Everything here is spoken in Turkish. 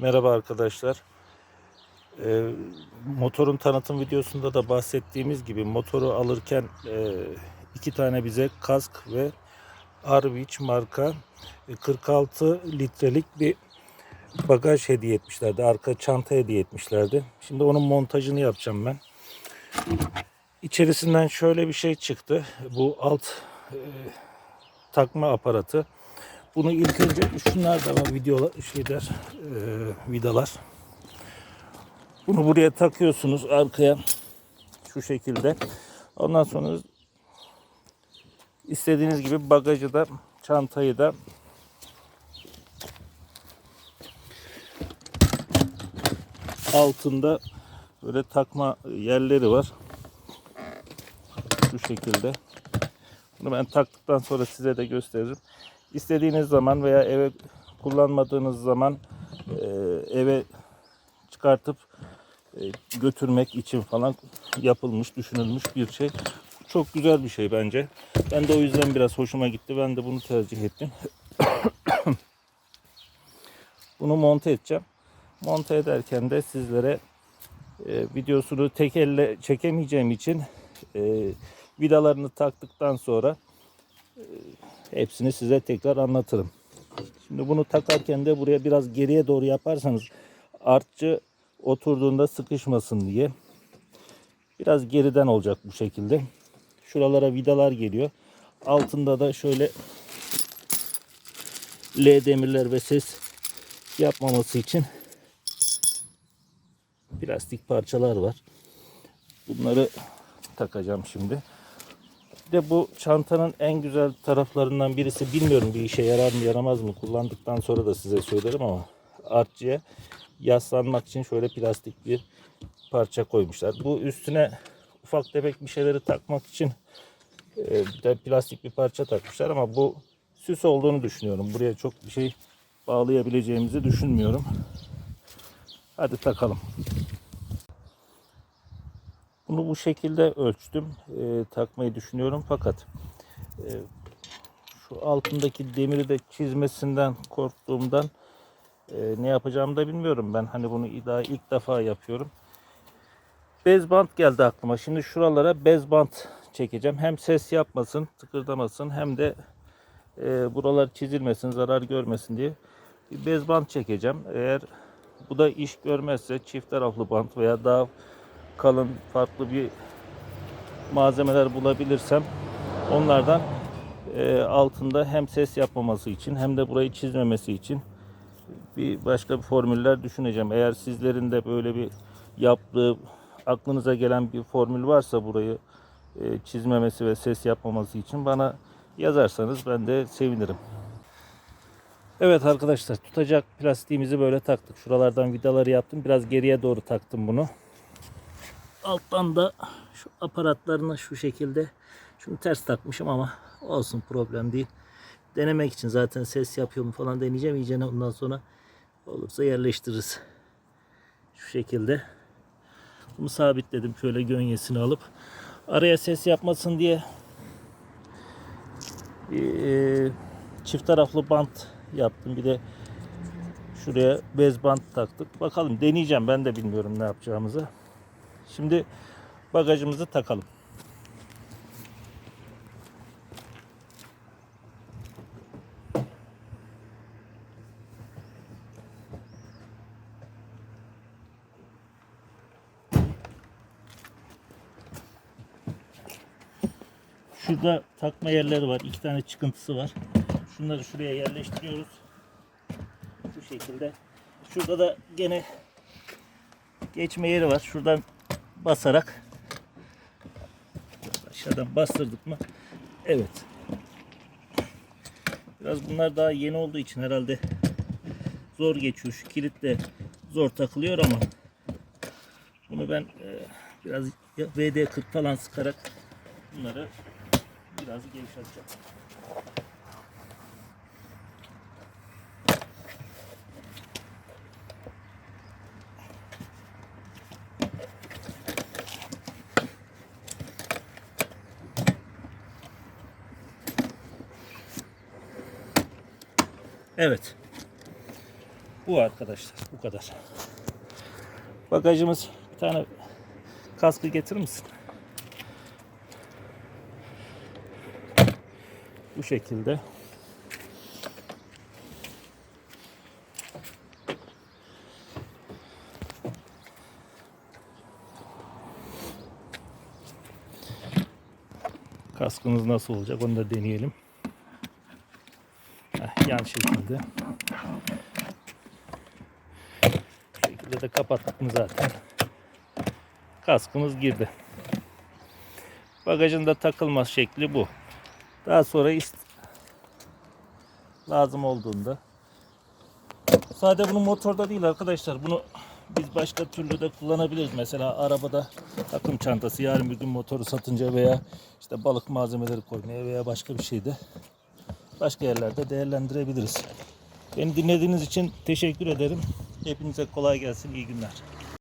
Merhaba arkadaşlar. Ee, motorun tanıtım videosunda da bahsettiğimiz gibi motoru alırken e, iki tane bize kask ve Arvich marka e, 46 litrelik bir bagaj hediye etmişlerdi. Arka çanta hediye etmişlerdi. Şimdi onun montajını yapacağım ben. İçerisinden şöyle bir şey çıktı. Bu alt e, takma aparatı. Bunu ilk önce şunlar da var videolar şeyler e, vidalar. Bunu buraya takıyorsunuz arkaya şu şekilde. Ondan sonra istediğiniz gibi bagajı da çantayı da altında böyle takma yerleri var. Şu şekilde. Bunu ben taktıktan sonra size de gösteririm. İstediğiniz zaman veya eve kullanmadığınız zaman e, eve çıkartıp e, götürmek için falan yapılmış, düşünülmüş bir şey. Çok güzel bir şey bence. Ben de o yüzden biraz hoşuma gitti. Ben de bunu tercih ettim. bunu monte edeceğim. Monte ederken de sizlere e, videosunu tek elle çekemeyeceğim için e, vidalarını taktıktan sonra hepsini size tekrar anlatırım. Şimdi bunu takarken de buraya biraz geriye doğru yaparsanız artçı oturduğunda sıkışmasın diye biraz geriden olacak bu şekilde. Şuralara vidalar geliyor. Altında da şöyle L demirler ve ses yapmaması için plastik parçalar var. Bunları takacağım şimdi. Bir de bu çantanın en güzel taraflarından birisi bilmiyorum bir işe yarar mı yaramaz mı kullandıktan sonra da size söylerim ama artçıya yaslanmak için şöyle plastik bir parça koymuşlar. Bu üstüne ufak tefek bir şeyleri takmak için e, de plastik bir parça takmışlar ama bu süs olduğunu düşünüyorum. Buraya çok bir şey bağlayabileceğimizi düşünmüyorum. Hadi takalım. Bunu bu şekilde ölçtüm. E, takmayı düşünüyorum fakat e, şu altındaki demiri de çizmesinden korktuğumdan e, ne yapacağımı da bilmiyorum. Ben hani bunu daha ilk defa yapıyorum. Bez bant geldi aklıma. Şimdi şuralara bez bant çekeceğim. Hem ses yapmasın, tıkırdamasın hem de e, buralar çizilmesin, zarar görmesin diye bir bez bant çekeceğim. Eğer bu da iş görmezse çift taraflı bant veya daha kalın farklı bir malzemeler bulabilirsem onlardan e, altında hem ses yapmaması için hem de burayı çizmemesi için bir başka bir formüller düşüneceğim. Eğer sizlerin de böyle bir yaptığı aklınıza gelen bir formül varsa burayı e, çizmemesi ve ses yapmaması için bana yazarsanız ben de sevinirim. Evet arkadaşlar tutacak plastiğimizi böyle taktık. Şuralardan vidaları yaptım. Biraz geriye doğru taktım bunu alttan da şu aparatlarını şu şekilde şunu ters takmışım ama olsun problem değil. Denemek için zaten ses yapıyor mu falan deneyeceğim. İyice ondan sonra olursa yerleştiririz. Şu şekilde. Bunu sabitledim şöyle gönyesini alıp. Araya ses yapmasın diye e, çift taraflı bant yaptım. Bir de şuraya bez bant taktık. Bakalım deneyeceğim. Ben de bilmiyorum ne yapacağımızı. Şimdi bagajımızı takalım. Şurada takma yerleri var. İki tane çıkıntısı var. Şunları şuraya yerleştiriyoruz. Şu şekilde. Şurada da gene geçme yeri var. Şuradan basarak aşağıdan bastırdık mı? Evet. Biraz bunlar daha yeni olduğu için herhalde zor geçiyor. Şu kilit de zor takılıyor ama bunu ben e, biraz VD40 falan sıkarak bunları biraz gevşeteceğim. Evet. Bu arkadaşlar. Bu kadar. Bagajımız bir tane kaskı getirir misin? Bu şekilde. Kaskımız nasıl olacak onu da deneyelim. Yan şekilde. Bu şekilde de kapattık mı zaten. Kaskımız girdi. Bagajın da takılma şekli bu. Daha sonra lazım olduğunda Sade bunun motorda değil arkadaşlar. Bunu biz başka türlü de kullanabiliriz. Mesela arabada takım çantası yarın bir gün motoru satınca veya işte balık malzemeleri koymaya veya başka bir şeyde başka yerlerde değerlendirebiliriz. Beni dinlediğiniz için teşekkür ederim. Hepinize kolay gelsin. iyi günler.